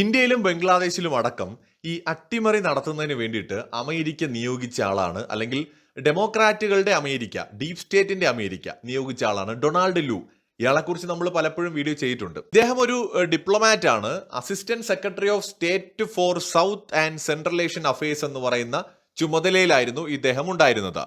ഇന്ത്യയിലും ബംഗ്ലാദേശിലും അടക്കം ഈ അട്ടിമറി നടത്തുന്നതിന് വേണ്ടിയിട്ട് അമേരിക്ക നിയോഗിച്ച ആളാണ്. അല്ലെങ്കിൽ ഡെമോക്രാറ്റുകളുടെ അമേരിക്ക ഡീപ് സ്റ്റേറ്റിന്റെ അമേരിക്ക നിയോഗിച്ച ആളാണ് ഡൊണാൾഡ് ലു. ഇയാളെക്കുറിച്ച് നമ്മൾ പലപ്പോഴും വീഡിയോ ചെയ്തിട്ടുണ്ട്. ഇദ്ദേഹം ഒരു ഡിപ്ലോമാറ്റ് ആണ്. Assistant secretary of state for south and central Asian affairs എന്ന് പറയുന്ന ചുമതലയിലായിരുന്നു ഇദ്ദേഹം ഉണ്ടായിരുന്നത്.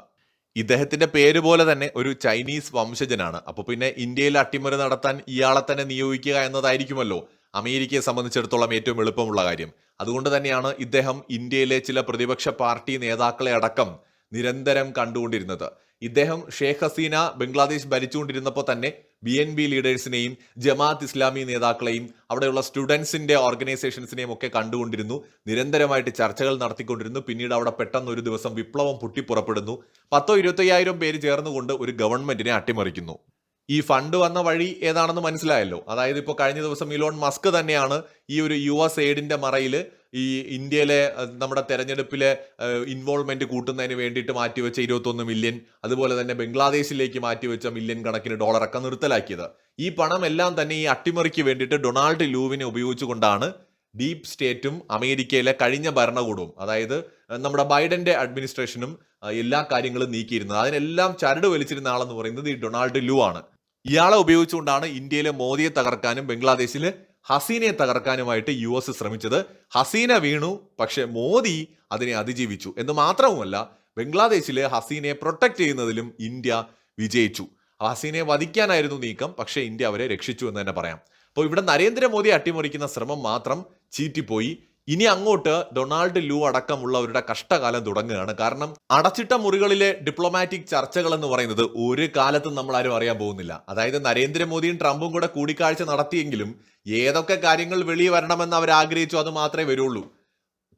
ഇദ്ദേഹത്തിന്റെ പേര് പോലെ തന്നെ ഒരു ചൈനീസ് വംശജനാണ്. അപ്പോൾ പിന്നെ ഇന്ത്യയിൽ അട്ടിമറി നടത്താൻ ഇയാളെ തന്നെ നിയോഗിക്കുക എന്നതായിരിക്കുമല്ലോ. അമേരിക്കയെ സംബന്ധിച്ചിടത്തോളം ഏറ്റവും എളുപ്പമുള്ള കാര്യം. അതുകൊണ്ട് തന്നെയാണ് ഇദ്ദേഹം ഇന്ത്യയിലെ ചില പ്രതിപക്ഷ പാർട്ടി നേതാക്കളെ അടക്കം നിരന്തരം കണ്ടുകൊണ്ടിരുന്നത്. ഇദ്ദേഹം ഷേഖ് ഹസീന ബംഗ്ലാദേശ് ഭരിച്ചുകൊണ്ടിരുന്നപ്പോൾ തന്നെ ബി എൻ ബി ലീഡേഴ്സിനെയും ജമാഅത്ത് ഇസ്ലാമി നേതാക്കളെയും അവിടെയുള്ള സ്റ്റുഡൻസിന്റെ ഓർഗനൈസേഷൻസിനെയും ഒക്കെ കണ്ടുകൊണ്ടിരുന്നു. നിരന്തരമായിട്ട് ചർച്ചകൾ നടത്തിക്കൊണ്ടിരുന്നു. പിന്നീട് അവിടെ പെട്ടെന്ന് ഒരു ദിവസം വിപ്ലവം പൊട്ടിപ്പുറപ്പെടുന്നു. പത്തോ ഇരുപത്തയ്യായിരം പേര് ചേർന്നുകൊണ്ട് ഒരു ഗവൺമെന്റിനെ അട്ടിമറിക്കുന്നു. ഈ ഫണ്ട് വന്ന വഴി ഏതാണെന്ന് മനസ്സിലായല്ലോ. അതായത് ഇപ്പോൾ കഴിഞ്ഞ ദിവസം ഇലോൺ മസ്ക് തന്നെയാണ് ഈ ഒരു യു എസ് എയ്ഡിന്റെ മറയിൽ ഈ ഇന്ത്യയിലെ നമ്മുടെ തെരഞ്ഞെടുപ്പിലെ ഇൻവോൾവ്മെന്റ് കൂട്ടുന്നതിന് വേണ്ടിയിട്ട് മാറ്റിവെച്ച ഇരുപത്തൊന്ന് മില്യൺ അതുപോലെ തന്നെ ബംഗ്ലാദേശിലേക്ക് മാറ്റിവെച്ച മില്യൺ കണക്കിന് ഡോളറൊക്കെ നിർത്തലാക്കിയത്. ഈ പണം എല്ലാം തന്നെ ഈ അട്ടിമറിക്ക് വേണ്ടിയിട്ട് ഡൊണാൾഡ് ലൂവിനെ ഉപയോഗിച്ചുകൊണ്ടാണ് ഡീപ് സ്റ്റേറ്റും അമേരിക്കയിലെ കഴിഞ്ഞ ഭരണകൂടവും അതായത് നമ്മുടെ ബൈഡന്റെ അഡ്മിനിസ്ട്രേഷനും എല്ലാ കാര്യങ്ങളും നീക്കിയിരുന്നത്. അതിനെല്ലാം ചരട് വലിച്ചിരുന്ന ആളെന്ന് പറയുന്നത് ഈ ഡൊണാൾഡ് ലൂ ആണ്. ഇയാളെ ഉപയോഗിച്ചുകൊണ്ടാണ് ഇന്ത്യയിലെ മോദിയെ തകർക്കാനും ബംഗ്ലാദേശിലെ ഹസീനയെ തകർക്കാനുമായിട്ട് യു എസ് ശ്രമിച്ചത്. ഹസീന വീണു പക്ഷെ മോദി അതിനെ അതിജീവിച്ചു. എന്ന് മാത്രവുമല്ല ബംഗ്ലാദേശിലെ ഹസീനയെ പ്രൊട്ടക്ട് ചെയ്യുന്നതിലും ഇന്ത്യ വിജയിച്ചു. ഹസീനയെ വധിക്കാനായിരുന്നു നീക്കം പക്ഷേ ഇന്ത്യ അവരെ രക്ഷിച്ചു എന്ന് തന്നെ പറയാം. അപ്പോൾ ഇവിടെ നരേന്ദ്രമോദി അട്ടിമറിക്കുന്ന ശ്രമം മാത്രം ചീറ്റിപ്പോയി. ഇനി അങ്ങോട്ട് ഡൊണാൾഡ് ലൂ അടക്കമുള്ളവരുടെ കഷ്ടകാലം തുടങ്ങുകയാണ്. കാരണം അടച്ചിട്ട മുറികളിലെ ഡിപ്ലോമാറ്റിക് ചർച്ചകൾ എന്ന് പറയുന്നത് ഒരു കാലത്തും നമ്മൾ ആരും അറിയാൻ പോകുന്നില്ല. അതായത് നരേന്ദ്രമോദിയും ട്രംപും കൂടെ കൂടിക്കാഴ്ച നടത്തിയെങ്കിലും ഏതൊക്കെ കാര്യങ്ങൾ വെളിയിൽ വരണമെന്ന് അവർ ആഗ്രഹിച്ചു അത് മാത്രമേ വരുള്ളൂ.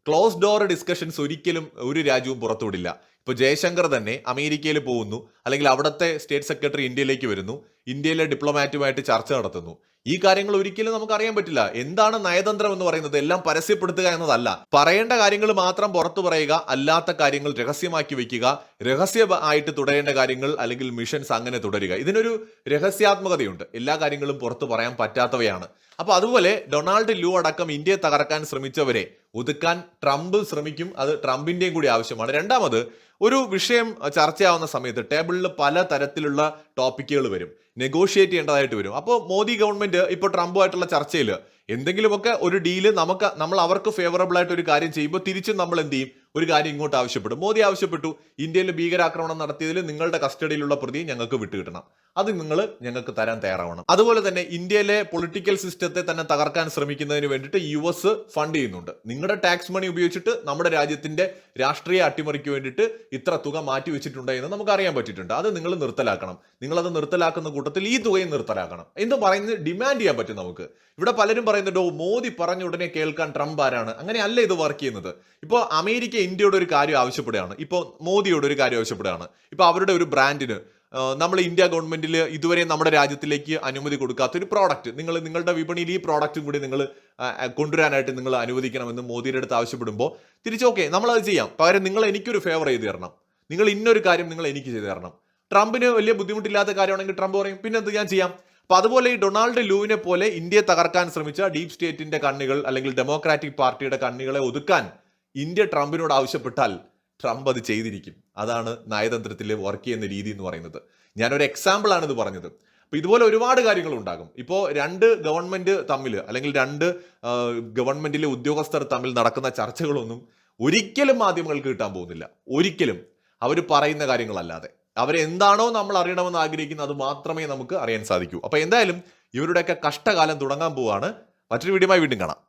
ക്ലോസ് ഡോർ ഡിസ്കഷൻസ് ഒരിക്കലും ഒരു രാജ്യവും പുറത്തുവിടില്ല. ഇപ്പോൾ ജയശങ്കർ തന്നെ അമേരിക്കയിൽ പോകുന്നു. അല്ലെങ്കിൽ അവിടുത്തെ സ്റ്റേറ്റ് സെക്രട്ടറി ഇന്ത്യയിലേക്ക് വരുന്നു. ഇന്ത്യയിലെ ഡിപ്ലോമാറ്റുമായിട്ട് ചർച്ച നടത്തുന്നു. ഈ കാര്യങ്ങൾ ഒരിക്കലും നമുക്ക് അറിയാൻ പറ്റില്ല. എന്താണ് നയതന്ത്രം എന്ന് പറയുന്നത്? എല്ലാം പരസ്യപ്പെടുത്തുക എന്നതല്ല. പറയേണ്ട കാര്യങ്ങൾ മാത്രം പുറത്തു പറയുക അല്ലാത്ത കാര്യങ്ങൾ രഹസ്യമാക്കി വെക്കുക രഹസ്യ ആയിട്ട് തുടരേണ്ട കാര്യങ്ങൾ അല്ലെങ്കിൽ മിഷൻസ് അങ്ങനെ തുടരുക. ഇതിനൊരു രഹസ്യാത്മകതയുണ്ട്. എല്ലാ കാര്യങ്ങളും പുറത്തു പറയാൻ പറ്റാത്തവയാണ്. അപ്പൊ അതുപോലെ ഡൊണാൾഡ് ലൂ അടക്കം ഇന്ത്യയെ തകർക്കാൻ ശ്രമിച്ചവരെ ഒതുക്കാൻ ട്രംപ് ശ്രമിക്കും. അത് ട്രംപിന്റെയും കൂടി ആവശ്യമാണ്. രണ്ടാമത് ഒരു വിഷയം ചർച്ചയാവുന്ന സമയത്ത് ടേബിളിൽ പല തരത്തിലുള്ള ടോപ്പിക്കുകൾ വരും. നെഗോഷിയേറ്റ് ചെയ്യേണ്ടതായിട്ട് വരും. അപ്പോൾ മോദി ഗവൺമെന്റ് ഇപ്പോൾ ട്രംപുമായിട്ടുള്ള ചർച്ചയിൽ എന്തെങ്കിലുമൊക്കെ ഒരു ഡീൽ നമുക്ക് നമ്മൾ അവർക്ക് ഫേവറബിൾ ആയിട്ട് ഒരു കാര്യം ചെയ്യുമ്പോൾ തിരിച്ചും നമ്മൾ എന്ത് ചെയ്യും? ഒരു കാര്യം ഇങ്ങോട്ട് ആവശ്യപ്പെടും. മോദി ആവശ്യപ്പെട്ടു. ഇന്ത്യയിൽ ഭീകരാക്രമണം നടത്തിയതിൽ നിങ്ങളുടെ കസ്റ്റഡിയിലുള്ള പ്രതി ഞങ്ങൾക്ക് വിട്ടുകിട്ടണം. അത് നിങ്ങൾ ഞങ്ങൾക്ക് തരാൻ തയ്യാറാവണം. അതുപോലെ തന്നെ ഇന്ത്യയിലെ പൊളിറ്റിക്കൽ സിസ്റ്റത്തെ തന്നെ തകർക്കാൻ ശ്രമിക്കുന്നതിന് വേണ്ടിയിട്ട് യു എസ് ഫണ്ട് ചെയ്യുന്നുണ്ട്. നിങ്ങളുടെ ടാക്സ് മണി ഉപയോഗിച്ചിട്ട് നമ്മുടെ രാജ്യത്തിന്റെ രാഷ്ട്രീയ അട്ടിമറിക്ക് വേണ്ടിയിട്ട് ഇത്ര തുക മാറ്റി വെച്ചിട്ടുണ്ട് എന്ന് നമുക്ക് അറിയാൻ പറ്റിയിട്ടുണ്ട്. അത് നിങ്ങൾ നിർത്തലാക്കണം. നിങ്ങളത് നിർത്തലാക്കുന്ന കൂട്ടത്തിൽ ഈ തുകയും നിർത്തലാക്കണം. എന്ന് പറയുന്നത്? ഡിമാൻഡ് ചെയ്യാൻ പറ്റും നമുക്ക്. ഇവിടെ പലരും പറയുന്നുണ്ട് ഓ മോദി പറഞ്ഞ ഉടനെ കേൾക്കാൻ ട്രംപ് ആരാണ്? അങ്ങനെയല്ല ഇത് വർക്ക് ചെയ്യുന്നത്. ഇപ്പോൾ അമേരിക്ക ഇന്ത്യയുടെ ഒരു കാര്യം ആവശ്യപ്പെടുകയാണ്. ഇപ്പോൾ മോദിയോട് ഒരു കാര്യം ആവശ്യപ്പെടുകയാണ്. ഇപ്പോൾ അവരുടെ ഒരു ബ്രാൻഡിന് നമ്മൾ ഇന്ത്യ ഗവൺമെന്റിൽ ഇതുവരെ നമ്മുടെ രാജ്യത്തിലേക്ക് അനുമതി കൊടുക്കാത്ത ഒരു പ്രോഡക്റ്റ് നിങ്ങൾ നിങ്ങളുടെ വിപണിയിൽ ഈ പ്രോഡക്റ്റും കൂടി നിങ്ങൾ കൊണ്ടുവരാനായിട്ട് നിങ്ങൾ അനുവദിക്കണമെന്ന് മോദിയുടെ അടുത്ത് ആവശ്യപ്പെടുമ്പോൾ തിരിച്ച് ഓക്കെ നമ്മൾ അത് ചെയ്യാം. പകരം നിങ്ങൾ എനിക്കൊരു ഫേവർ ചെയ്ത് തരണം. നിങ്ങൾ ഇന്നൊരു കാര്യം നിങ്ങൾ എനിക്ക് ചെയ്തു തരണം. ട്രംപിന് വലിയ ബുദ്ധിമുട്ടില്ലാത്ത കാര്യമാണെങ്കിൽ ട്രംപ് പറയും പിന്നെ എന്ത് ഞാൻ ചെയ്യാം? അപ്പൊ അതുപോലെ ഈ ഡൊണാൾഡ് ലൂവിനെ പോലെ ഇന്ത്യയെ തകർക്കാൻ ശ്രമിച്ച ഡീപ് സ്റ്റേറ്റിന്റെ കണ്ണുകൾ അല്ലെങ്കിൽ ഡെമോക്രാറ്റിക് പാർട്ടിയുടെ കണ്ണുകളെ ഒതുക്കാൻ ഇന്ത്യ ട്രംപിനോട് ആവശ്യപ്പെട്ടാൽ ട്രംപ് അത് ചെയ്തിരിക്കും. അതാണ് നയതന്ത്രത്തിൽ വർക്ക് ചെയ്യുന്ന രീതി എന്ന് പറയുന്നത്. ഞാനൊരു എക്സാമ്പിൾ ആണ് ഇത് പറഞ്ഞത്. അപ്പോൾ ഇതുപോലെ ഒരുപാട് കാര്യങ്ങൾ ഉണ്ടാകും. ഇപ്പോൾ രണ്ട് ഗവൺമെന്റ് തമ്മിൽ അല്ലെങ്കിൽ രണ്ട് ഗവൺമെന്റിലെ ഉദ്യോഗസ്ഥർ തമ്മിൽ നടക്കുന്ന ചർച്ചകളൊന്നും ഒരിക്കലും മാധ്യമങ്ങൾക്ക് കിട്ടാൻ പോകുന്നില്ല. ഒരിക്കലും. അവർ പറയുന്ന കാര്യങ്ങളല്ലാതെ. അവരെന്താണോ നമ്മൾ അറിയണമെന്ന് ആഗ്രഹിക്കുന്നത് അത് മാത്രമേ നമുക്ക് അറിയാൻ സാധിക്കൂ. അപ്പോൾ എന്തായാലും ഇവരുടെയൊക്കെ കഷ്ടകാലം തുടങ്ങാൻ പോവുകയാണ് മറ്റൊരു വീഡിയോമായി വീണ്ടും കാണാം.